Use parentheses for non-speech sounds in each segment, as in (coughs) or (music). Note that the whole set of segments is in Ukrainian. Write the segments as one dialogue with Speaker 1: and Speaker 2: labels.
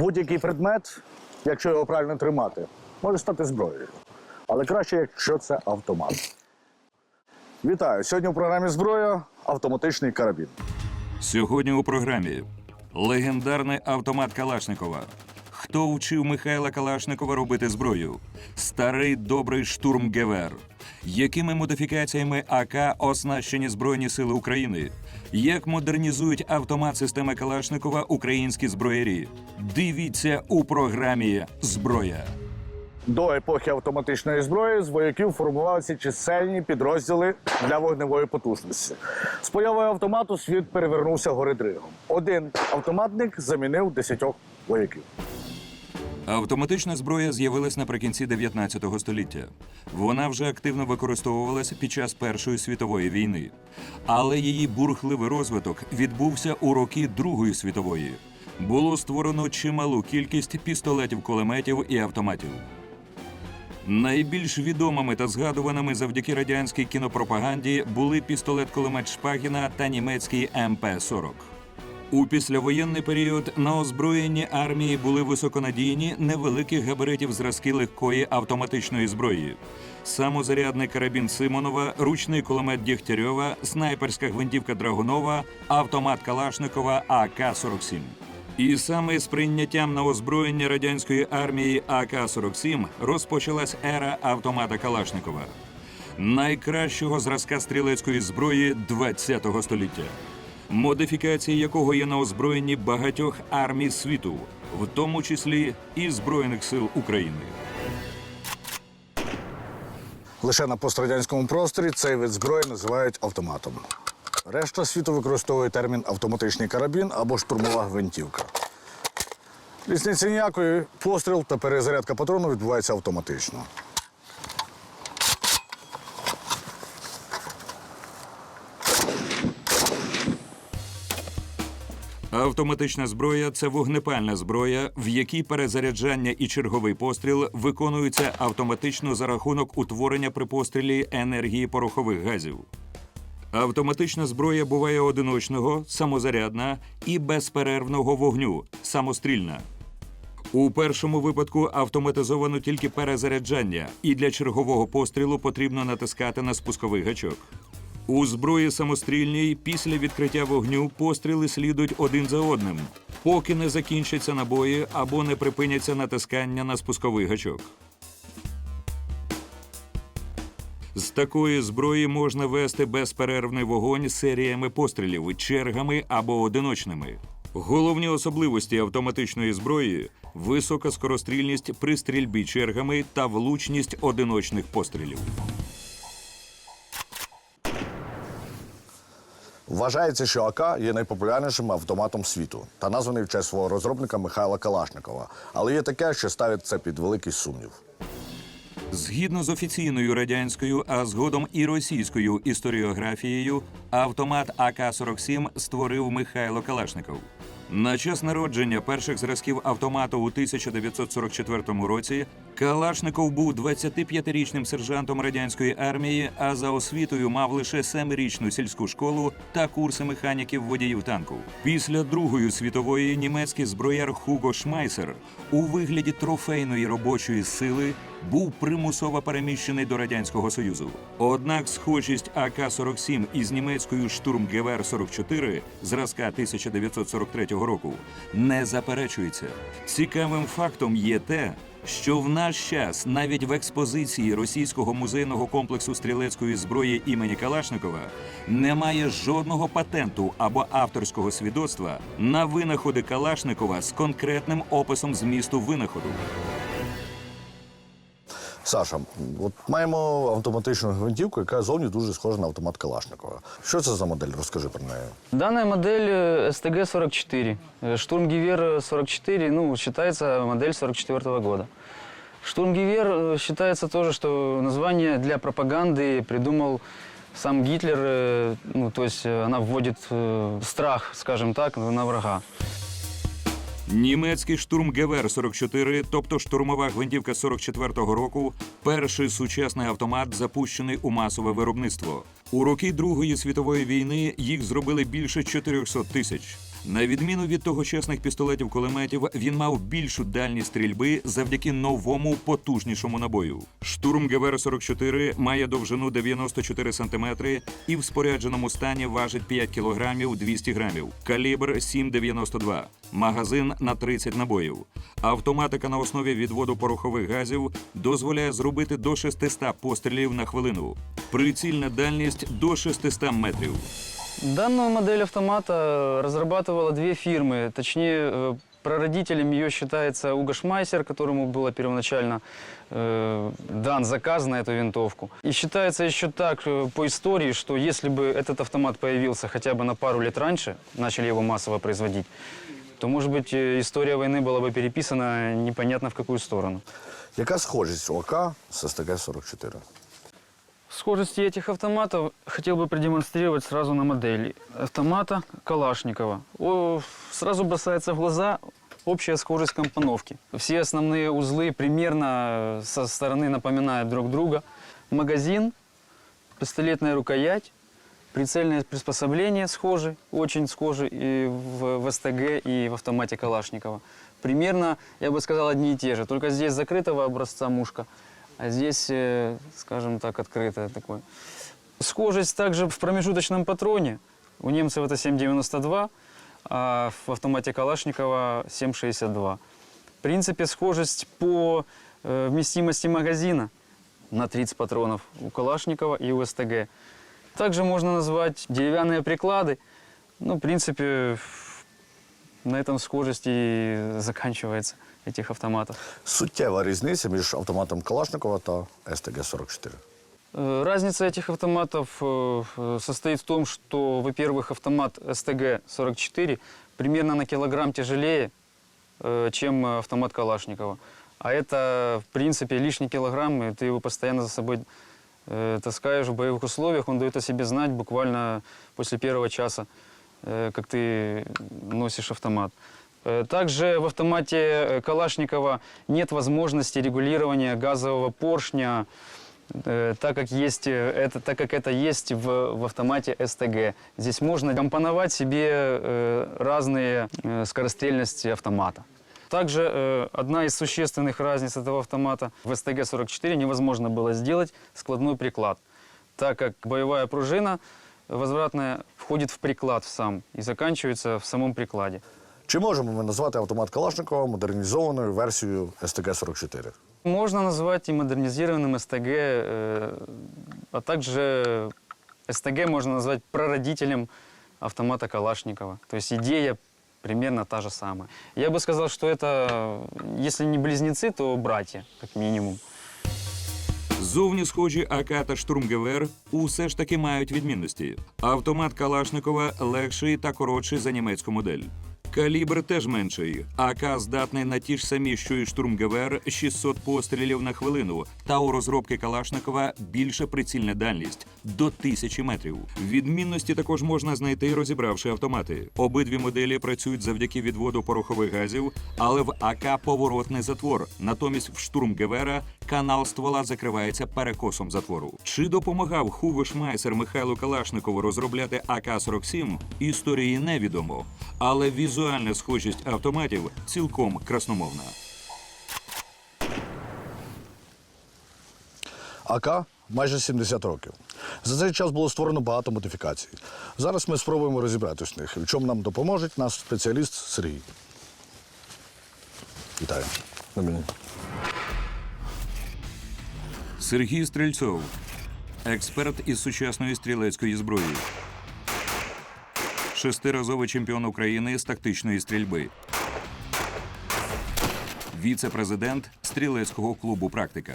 Speaker 1: Будь-який предмет, якщо його правильно тримати, може стати зброєю. Але краще, якщо це автомат. Вітаю! Сьогодні у програмі зброя автоматичний карабін.
Speaker 2: Сьогодні у програмі легендарний автомат Калашникова. Хто вчив Михайла Калашникова робити зброю? Старий добрий штурм ГВР. Якими модифікаціями АК оснащені Збройні Сили України? Як модернізують автомат системи Калашникова українські зброярі? Дивіться у програмі Зброя.
Speaker 1: До епохи автоматичної зброї з вояків формувалися чисельні підрозділи для вогневої потужності. З появою автомату світ перевернувся горидригом. Один автоматник замінив десятьох вояків.
Speaker 2: Автоматична зброя з'явилась наприкінці 19 століття. Вона вже активно використовувалася під час Першої світової війни, але її бурхливий розвиток відбувся у роки Другої світової. Було створено чималу кількість пістолетів-кулеметів і автоматів. Найбільш відомими та згадуваними завдяки радянській кінопропаганді були пістолет-кулемет Шпагіна та німецький МП-40. У післявоєнний період на озброєнні армії були високонадійні невеликих габаритів зразки легкої автоматичної зброї. Самозарядний карабін Симонова, ручний кулемет Дєгтярьова, снайперська гвинтівка Драгунова, автомат Калашникова АК-47. І саме з прийняттям на озброєння радянської армії АК-47 розпочалась ера автомата Калашникова, найкращого зразка стрілецької зброї ХХ століття модифікації якого є на озброєнні багатьох армій світу, в тому числі і Збройних сил України.
Speaker 1: Лише на пострадянському просторі цей вид зброї називають автоматом. Решта світу використовує термін автоматичний карабін або штурмова гвинтівка. Різниці ніякої постріл та перезарядка патрону відбувається автоматично.
Speaker 2: Автоматична зброя це вогнепальна зброя, в якій перезаряджання і черговий постріл виконуються автоматично за рахунок утворення при пострілі енергії порохових газів. Автоматична зброя буває одиночного, самозарядна і безперервного вогню самострільна. У першому випадку автоматизовано тільки перезаряджання, і для чергового пострілу потрібно натискати на спусковий гачок. У зброї самострільній після відкриття вогню постріли слідують один за одним, поки не закінчаться набої або не припиняться натискання на спусковий гачок. З такої зброї можна вести безперервний вогонь серіями пострілів, чергами або одиночними. Головні особливості автоматичної зброї висока скорострільність при стрільбі чергами та влучність одиночних пострілів.
Speaker 1: Вважається, що АК є найпопулярнішим автоматом світу та названий в честь свого розробника Михайла Калашникова. Але є таке, що ставить це під великий сумнів.
Speaker 2: Згідно з офіційною радянською, а згодом і російською історіографією, автомат АК-47 створив Михайло Калашников. На час народження перших зразків автомату у 1944 році Калашников був 25-річним сержантом радянської армії, а за освітою мав лише 7-річну сільську школу та курси механіків водіїв танку. Після Другої світової німецький зброяр Хуго Шмайсер у вигляді трофейної робочої сили був примусово переміщений до радянського союзу. Однак схожість АК-47 із німецькою штурм ГВР 44 зразка 1943 року не заперечується. Цікавим фактом є те. Що в наш час навіть в експозиції російського музейного комплексу стрілецької зброї імені Калашникова немає жодного патенту або авторського свідоцтва на винаходи Калашникова з конкретним описом змісту винаходу.
Speaker 1: Саша, от маємо автоматичну гвинтівку, яка зовні дуже схожа на автомат Калашникова. Що це за модель? Розкажи про неї.
Speaker 3: Данная модель э, STG-44. Э, Штурмгивер 44, ну, считается модель 44 года. Штурмгивер э, считается тоже, что название для пропаганды придумал сам Гитлер, э, ну, то есть э, она вводит э, страх, скажем так, на врага.
Speaker 2: Німецький штурм ГВР 44, тобто штурмова гвинтівка 44-го року, перший сучасний автомат, запущений у масове виробництво. У роки Другої світової війни їх зробили більше 400 тисяч. На відміну від тогочасних пістолетів-кулеметів, він мав більшу дальність стрільби завдяки новому потужнішому набою. Штурм ГВР-44 має довжину 94 см і в спорядженому стані важить 5 кг 200 грамів. Калібр 7,92. Магазин на 30 набоїв. Автоматика на основі відводу порохових газів дозволяє зробити до 600 пострілів на хвилину. Прицільна дальність до 600 метрів.
Speaker 3: Данную модель автомата разрабатывала две фирмы. Точнее, э, прародителем ее считается Уго Шмайсер, которому было первоначально э, дан заказ на эту винтовку. И считается еще так э, по истории, что если бы этот автомат появился хотя бы на пару лет раньше, начали его массово производить, то, может быть, э, история войны была бы переписана непонятно в какую сторону.
Speaker 1: Яка схожість ОК з СТГ-44?
Speaker 3: Схожести этих автоматов хотел бы продемонстрировать сразу на модели. Автомата Калашникова. О, сразу бросается в глаза общая схожесть компоновки. Все основные узлы примерно со стороны напоминают друг друга. Магазин, пистолетная рукоять, прицельное приспособление схожи, очень схожи и в, в СТГ, и в автомате Калашникова. Примерно, я бы сказал, одни и те же. Только здесь закрытого образца мушка, а здесь, э, скажем так, открытое такое. Схожесть также в промежуточном патроне. У немцев это 7,92, а в автомате Калашникова 7,62. В принципе, схожесть по э, вместимости магазина на 30 патронов у Калашникова и у СТГ. Также можно назвать деревянные приклады. Ну, в принципе, на этом схожесть и заканчивается этих автоматов.
Speaker 1: Суттєва різниця між автоматом Калашникова та СТГ-44.
Speaker 3: Э, Разница этих автоматов э, э, состоит в том, что, во-первых, автомат СТГ-44 примерно на килограмм тяжелее, э, чем автомат Калашникова. А это, в принципе, лишний килограмм, и ты его постоянно за собой э, таскаешь в боевых условиях. Он дает о себе знать буквально после первого часа, э, как ты носишь автомат. Э, Также в автомате э, Калашникова нет возможности регулирования газового поршня, э, так как, есть, это, так как это есть в, в автомате СТГ. Здесь можно компоновать себе разные скорострельности автомата. Также одна из существенных разниц этого автомата в СТГ-44 невозможно было сделать складной приклад, так как боевая пружина возвратная входит в приклад сам и заканчивается в самом прикладе.
Speaker 1: Чи можемо ми назвати автомат Калашникова модернізованою версією СТГ-44?
Speaker 3: Можно назвать и модернизированным СТГ, э, а также СТГ можно назвать прародителем автомата Калашникова. То есть идея примерно та же самая. Я бы сказал, что это, если не близнецы, то братья, как минимум.
Speaker 2: Зовні схожі АК та штурм ГВР усе ж таки мають відмінності. Автомат Калашникова легший та коротший за німецьку модель. Калібр теж менший. АК здатний на ті ж самі, що і штурм ГВР 600 пострілів на хвилину. Та у розробки Калашникова більша прицільна дальність до 1000 метрів. Відмінності також можна знайти, розібравши автомати. Обидві моделі працюють завдяки відводу порохових газів, але в АК поворотний затвор. Натомість в штурм ГВР канал ствола закривається перекосом затвору. Чи допомагав Хуве Шмайсер Михайлу Калашникову розробляти АК-47, історії невідомо. Але візуальна схожість автоматів цілком красномовна.
Speaker 1: АК майже 70 років. За цей час було створено багато модифікацій. Зараз ми спробуємо розібратись в них. В чому нам допоможе наш спеціаліст Сергій. Вітаю.
Speaker 2: Сергій Стрельцов, експерт із сучасної стрілецької зброї, шестиразовий чемпіон України з тактичної стрільби, віце-президент стрілецького клубу Практика.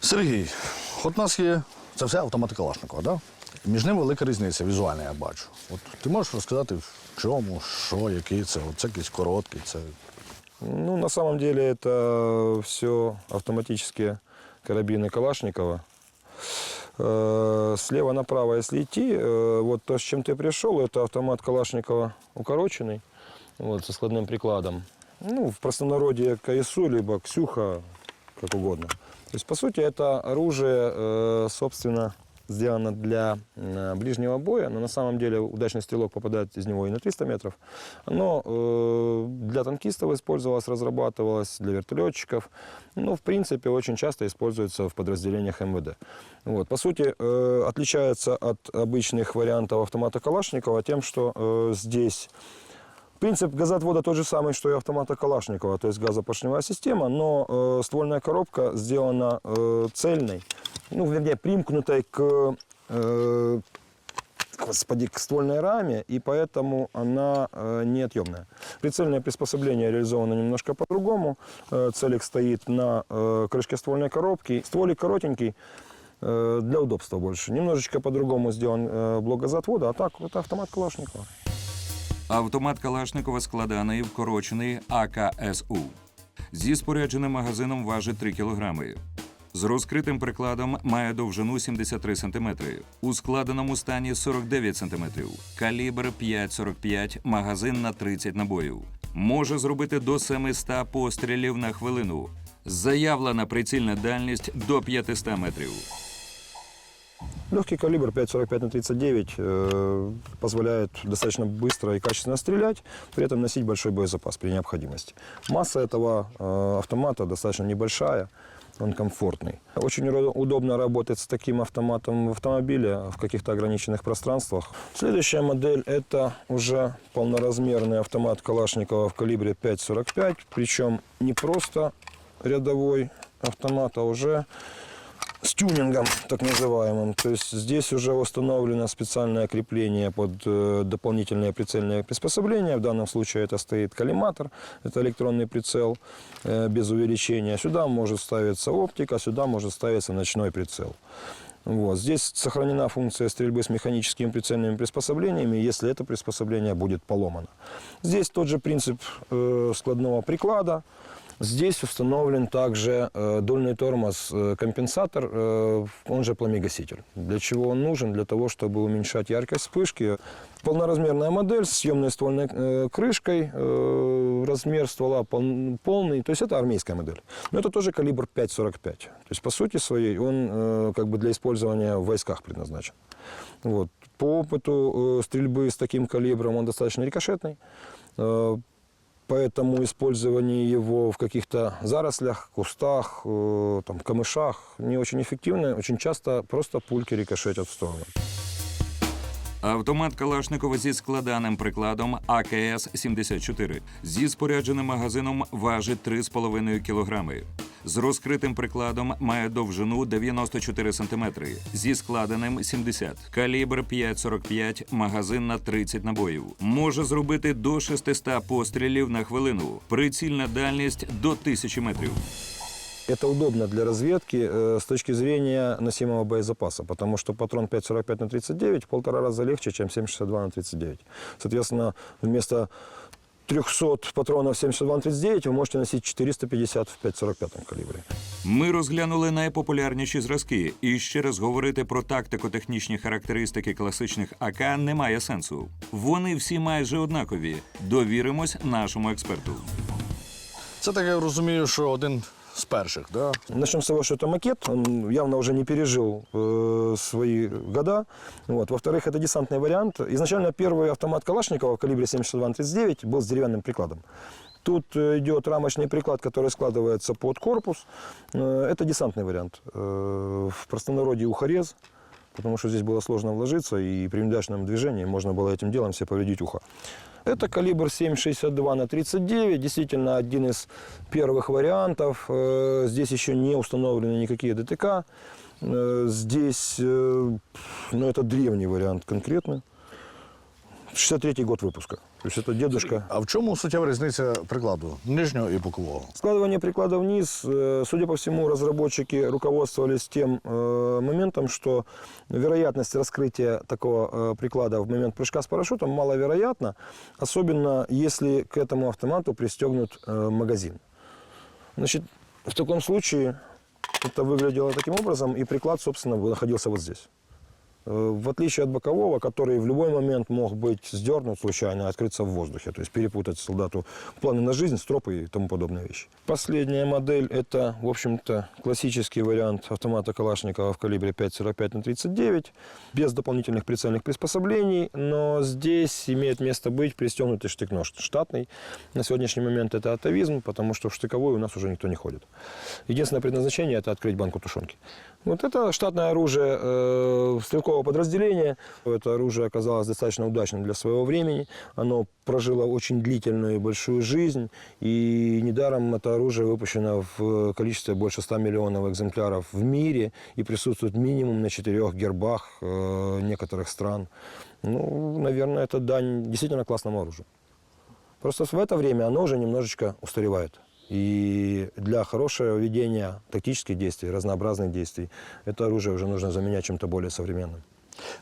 Speaker 1: Сергій, от у нас є це все автомати Калашникова, да? Між ними велика різниця, візуальна, я бачу. От ти можеш розказати, в чому, що, який це, от це якийсь короткий, це.
Speaker 4: Ну, на самом деле это все автоматические карабины Калашникова. Э, Слева направо, если идти, э, вот то, с чем ты пришел, это автомат Калашникова укороченный, вот, со складным прикладом. Ну, в простонародье КСУ, либо Ксюха, как угодно. То есть, по сути, это оружие, э, собственно, сделано для э, ближнего боя, но на самом деле удачный стрелок попадает из него и на 300 метров. Оно э, для танкистов использовалось, разрабатывалось, для вертолетчиков. Ну, в принципе, очень часто используется в подразделениях МВД. Вот. По сути, э, отличается от обычных вариантов автомата Калашникова тем, что э, здесь Принцип газоотвода тот же самый, что и автомата Калашникова, то есть газопоршневая система, но э, ствольная коробка сделана э, цельной, ну, вернее, примкнутой к, э, господи, к ствольной раме, и поэтому она э, неотъемная. Прицельное приспособление реализовано немножко по-другому. Э, целик стоит на э, крышке ствольной коробки. Стволик коротенький, э, для удобства больше. Немножечко по-другому сделан э, блок газоотвода, а так это автомат Калашникова.
Speaker 2: Автомат Калашникова складаний вкорочений АКСУ. Зі спорядженим магазином важить 3 кілограми. З розкритим прикладом має довжину 73 см. У складеному стані 49 см. Калібр 5,45, магазин на 30 набоїв. Може зробити до 700 пострілів на хвилину. Заявлена прицільна дальність до 500 метрів.
Speaker 4: Легкий калибр 5,45 на 39 э, позволяет достаточно быстро и качественно стрелять, при этом носить большой боезапас при необходимости. Масса этого э, автомата достаточно небольшая, он комфортный. Очень ро- удобно работать с таким автоматом в автомобиле в каких-то ограниченных пространствах. Следующая модель – это уже полноразмерный автомат Калашникова в калибре 5,45, причем не просто рядовой автомат, а уже с тюнингом, так называемым. То есть здесь уже установлено специальное крепление под э, дополнительное прицельное приспособление. В данном случае это стоит коллиматор, это электронный прицел э, без увеличения. Сюда может ставиться оптика, сюда может ставиться ночной прицел. Вот. Здесь сохранена функция стрельбы с механическими прицельными приспособлениями, если это приспособление будет поломано. Здесь тот же принцип э, складного приклада. Здесь установлен также э, дульный тормоз, э, э, он же пламегаситель. Для чего он нужен? Для того, чтобы уменьшать яркость вспышки. Полноразмерная модель с съемной ствольной крышкой, размер ствола пол- полный, то есть это армейская модель. Но это тоже калибр 5,45. То есть по сути своей он как бы для использования в войсках предназначен. Вот. По опыту стрельбы с таким калибром он достаточно рикошетный. Э, Поэтому использование его в каких-то зарослях, кустах, э, там, камышах не очень эффективно. Очень часто просто пульки рикошетят в сторону.
Speaker 2: Автомат Калашникова зі складаним прикладом АКС-74. Зі спорядженим магазином важить 3,5 кілограми. З розкритим прикладом має довжину 94 см, зі складеним 70. Калібр 5,45, магазин на 30 набоїв. Може зробити до 600 пострілів на хвилину. Прицільна дальність до 1000 метрів.
Speaker 4: Это удобно для разведки э, с точки зрения носимого боезапаса, потому что патрон 5,45 на 39 в полтора раза легче, чем 7,62 на 39. Соответственно, вместо 300 патронов 7,62 на 39 вы можете носить 450 в 5,45 калибре.
Speaker 2: Ми розглянули найпопулярніші зразки, і ще раз говорити про тактико-технічні характеристики класичних АК немає сенсу. Вони всі майже однакові. Довіримось нашому експерту.
Speaker 1: Це так я розумію, що один з перших, да?
Speaker 4: Начнем с того, что это макет, он явно уже не пережил э, свои года. Вот. Во-вторых, это десантный вариант. Изначально первый автомат Калашникова в калибре 7,62 на 39 был с деревянным прикладом. Тут э, идет рамочный приклад, который складывается под корпус. Э, Это десантный вариант. Э, В простонародье ухорез, потому что здесь было сложно вложиться, и при неудачном движении можно было этим делом себе повредить ухо. Это калибр 7,62 на 39, действительно один из первых вариантов. Э, Здесь еще не установлены никакие ДТК. Э, Здесь, э, ну, это древний вариант конкретно. 63 год выпуска. То есть это дедушка.
Speaker 1: А в чому суттєва різниця прикладу нижнього і бокового?
Speaker 4: Складывание приклада вниз, э, судя по всему, разработчики руководствовались тем э, моментом, что вероятность раскрытия такого э, приклада в момент прыжка с парашютом маловероятна, особенно если к этому автомату пристегнут э, магазин. Значит, в таком случае это выглядело таким образом, и приклад, собственно, находился вот здесь. Э, В отличие от бокового, который в любой момент мог быть сдернут случайно, открыться в воздухе, то есть перепутать солдату планы на жизнь, стропы и тому подобные вещи. Последняя модель – это, в общем-то, классический вариант автомата Калашникова в калибре 5,45 на 39, без дополнительных прицельных приспособлений, но здесь имеет место быть пристегнутый штык-нож штатный. На сегодняшний момент это атовизм, потому что в штыковой у нас уже никто не ходит. Единственное предназначение – это открыть банку тушенки. Вот это штатное оружие э, стрелкового подразделения. Это оружие оказалось достаточно удачным для своего времени. Оно прожило очень длительную и большую жизнь. И недаром это оружие выпущено в количестве больше 100 миллионов экземпляров в мире и присутствует минимум на четырех гербах э, некоторых стран. Ну, наверное, это дань действительно классному оружию. Просто в это время оно уже немножечко устаревает. И для хорошего ведения тактических действий, разнообразных действий, это оружие уже нужно заменять чем-то более современным.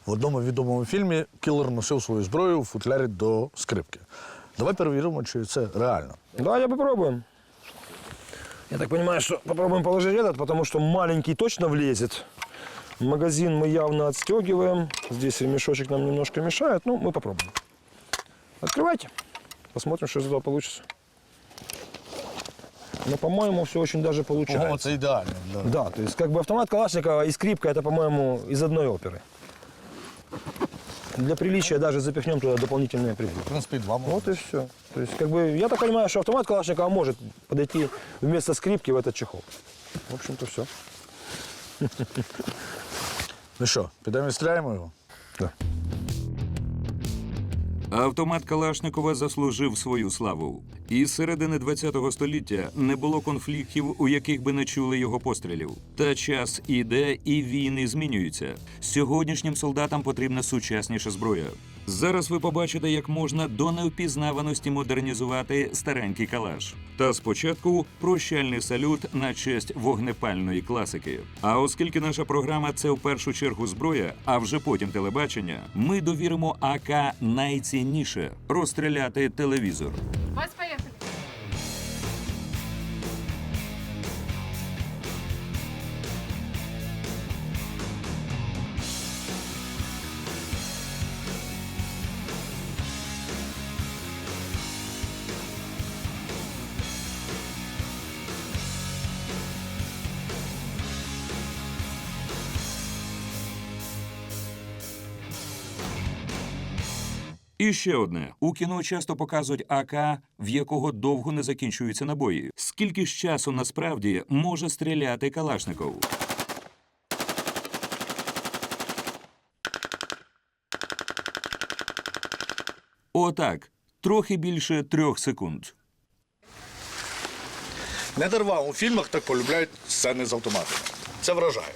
Speaker 1: В одному відомому фільмі кілер носив свою зброю в футлярі до скрипки. Давай перевіримо, чи це реально.
Speaker 4: Давайте попробуем. Я так понимаю, что попробуем положить этот, потому что маленький точно влезет. Магазин мы явно отстегиваем. Здесь ремешочек нам немножко мешает. Ну, мы попробуем. Открывайте. Посмотрим, что из этого получится. Но, по-моему, все очень даже получается.
Speaker 1: О, це ідеально. Да.
Speaker 4: Да, то есть как бы автомат Калашникова и скрипка это, по-моему, из одной оперы. Для приличия даже запихнем туда дополнительные
Speaker 1: В
Speaker 4: приборы.
Speaker 1: принципі, два можна.
Speaker 4: Вот и все. То есть, как бы, я так понимаю, что автомат Калашникова может подойти вместо скрипки в этот чехол. В общем-то, все.
Speaker 1: Ну що, підемо і стріляємо його?
Speaker 4: Да.
Speaker 2: Автомат Калашникова заслужив свою славу. І з середини ХХ століття не було конфліктів, у яких би не чули його пострілів. Та час іде, і війни змінюються. Сьогоднішнім солдатам потрібна сучасніша зброя. Зараз ви побачите, як можна до невпізнаваності модернізувати старенький калаш. Та спочатку прощальний салют на честь вогнепальної класики. А оскільки наша програма це в першу чергу зброя, а вже потім телебачення, ми довіримо АК найцінніше розстріляти телевізор. І ще одне: у кіно часто показують АК, в якого довго не закінчуються набої. Скільки ж часу насправді може стріляти Калашников? Отак, трохи більше трьох секунд.
Speaker 1: Не дарма у фільмах так полюбляють сцени з автоматами. Це вражає.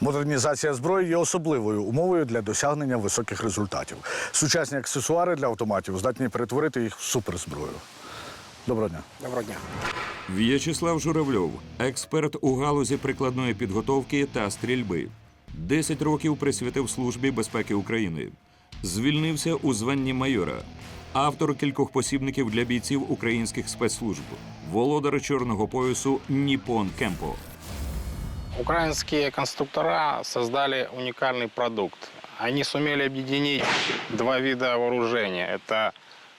Speaker 1: Модернізація зброї є особливою умовою для досягнення високих результатів. Сучасні аксесуари для автоматів здатні перетворити їх в суперзброю. Доброго дня.
Speaker 5: Доброго дня.
Speaker 2: В'ячеслав Журавльов, експерт у галузі прикладної підготовки та стрільби. Десять років присвятив службі безпеки України. Звільнився у званні майора. Автор кількох посібників для бійців українських спецслужб. Володар чорного поясу Ніпон Кемпо.
Speaker 5: Украинские конструктора создали уникальный продукт. Они сумели объединить два вида вооружения. Это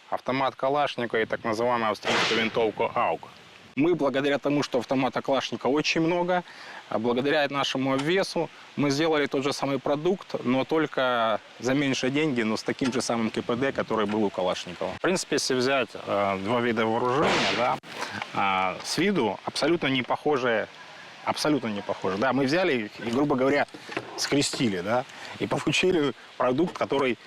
Speaker 5: автомат Калашникова и так называемую австрийскую винтовку АУК. Мы, благодаря тому, что автомата Калашникова очень много, а благодаря нашему обвесу, мы сделали тот же самый продукт, но только за меньшие деньги, но с таким же самым КПД, который был у Калашникова. В принципе, если взять э, два вида вооружения, да, а, с виду абсолютно не похожие абсолютно не похожи. Да, мы взяли их и, грубо говоря, скрестили, да, и получили продукт, который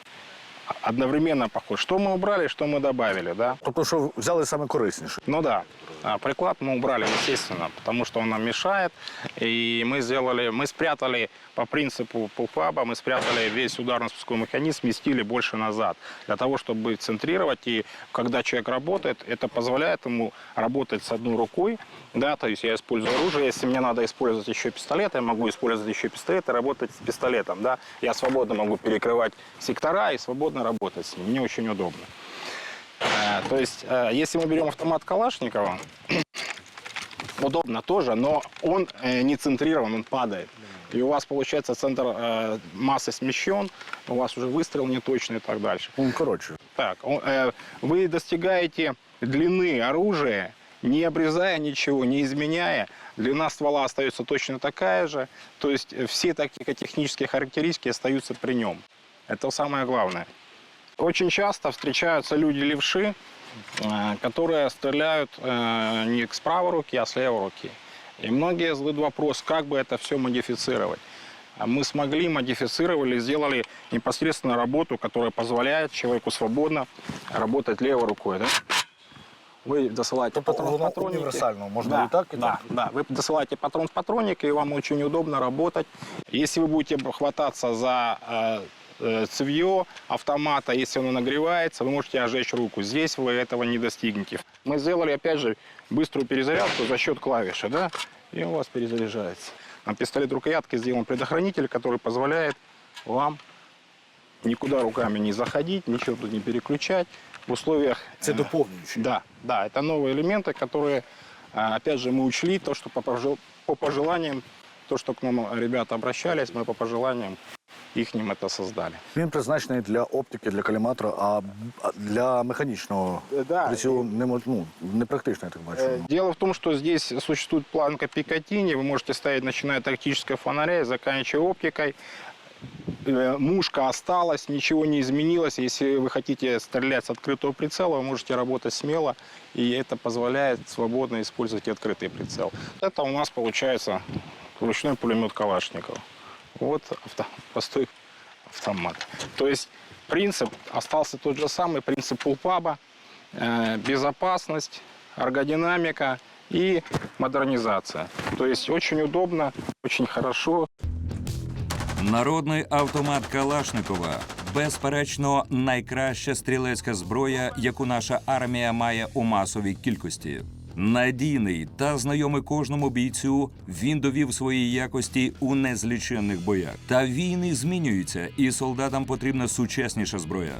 Speaker 5: одновременно похож. Что мы убрали, что мы добавили, да.
Speaker 1: Тобто, що взяли саме корисніше.
Speaker 5: Ну да, а, приклад мы убрали, естественно, потому что он нам мешает. И мы сделали, мы спрятали по принципу пулфаба, мы спрятали весь ударно-спусковой механизм, сместили больше назад, для того, чтобы центрировать. И когда человек работает, это позволяет ему работать с одной рукой, да, то есть я использую оружие, если мне надо использовать еще пистолет, я могу использовать еще пистолет и работать с пистолетом, да. Я свободно могу перекрывать сектора и свободно работать с ним, мне очень удобно. Э, То есть, э, если мы берем автомат Калашникова, (coughs) удобно тоже, но он э, не центрирован, он падает. И у вас, получается, центр э, массы смещен, у вас уже выстрел неточный и так дальше.
Speaker 1: Ну, коротше.
Speaker 5: Так, э, вы достигаете длины оружия, не обрезая ничего, не изменяя. Длина ствола остается точно такая же. То есть э, все тактико-технические характеристики остаются при нем. Это самое главное. Очень часто встречаются люди-левши, э, которые стреляют э, не с правой руки, а с левой руки. И многие задают вопрос, как бы это все модифицировать. А Мы смогли, модифицировали, сделали непосредственно работу, которая позволяет человеку свободно работать левой рукой. Да? Вы досылаете патрон в
Speaker 1: воно
Speaker 5: патроннике.
Speaker 1: універсально, можна
Speaker 5: да,
Speaker 1: і так, і
Speaker 5: да,
Speaker 1: так.
Speaker 5: Да, вы досылаете патрон в патронник, и вам очень удобно работать. Если вы будете хвататься за э, э, цевье автомата, если оно нагревается, вы можете ожечь руку. Здесь вы этого не достигнете. Мы сделали, опять же, быструю перезарядку за счет клавиши, да, и у вас перезаряжается. На пистолет рукоятки сделан предохранитель, который позволяет вам никуда руками не заходить, ничего тут не переключать. В условиях...
Speaker 1: Це
Speaker 5: э,
Speaker 1: доповнюючі.
Speaker 5: да, да, это новые элементы, которые, а, опять же, мы учли то, что по, пожел- по пожеланиям, то, что к нам ребята обращались, мы по пожеланиям их это создали.
Speaker 1: Він призначений для оптики, для каліматора, а а для механічного
Speaker 5: Е, да.
Speaker 1: прицілу не мож- ну, непрактично, я так бачу.
Speaker 5: Э, Дело в том, что здесь существует планка Пикатини. Вы можете ставить, начиная от тактического фонаря и заканчивая оптикой. Э, Мушка осталась, ничего не изменилось. Если вы хотите стрелять с открытого прицела, вы можете работать смело, и это позволяет свободно использовать открытый прицел. Это у нас получается ручной пулемет Калашникова. Вот авто, простой автомат. То есть принцип остался тот же самый, принцип пулпаба, э, безопасность, эргодинамика и модернизация. То есть очень удобно, очень хорошо.
Speaker 2: Народний автомат Калашникова безперечно найкраща стрілецька зброя, яку наша армія має у масовій кількості. Надійний та знайомий кожному бійцю, він довів свої якості у незліченних боях. Та війни змінюються, і солдатам потрібна сучасніша зброя.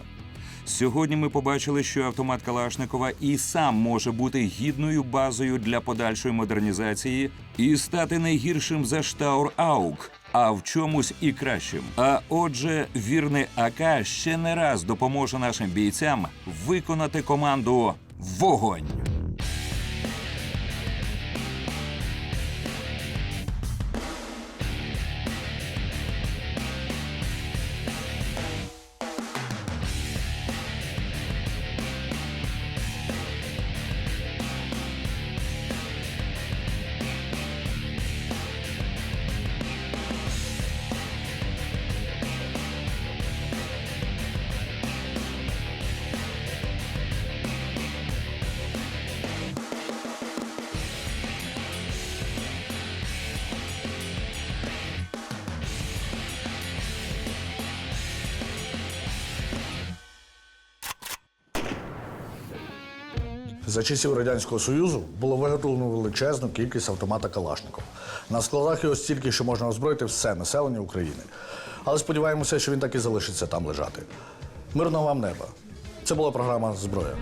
Speaker 2: Сьогодні ми побачили, що автомат Калашникова і сам може бути гідною базою для подальшої модернізації і стати не гіршим за штаур Аук, а в чомусь і кращим. А отже, вірний АК ще не раз допоможе нашим бійцям виконати команду Вогонь.
Speaker 1: За часів Радянського Союзу було виготовлено величезну кількість автомата Калашников. На складах його стільки, що можна озброїти все населення України. Але сподіваємося, що він так і залишиться там лежати. Мирного вам неба. Це була програма Зброя.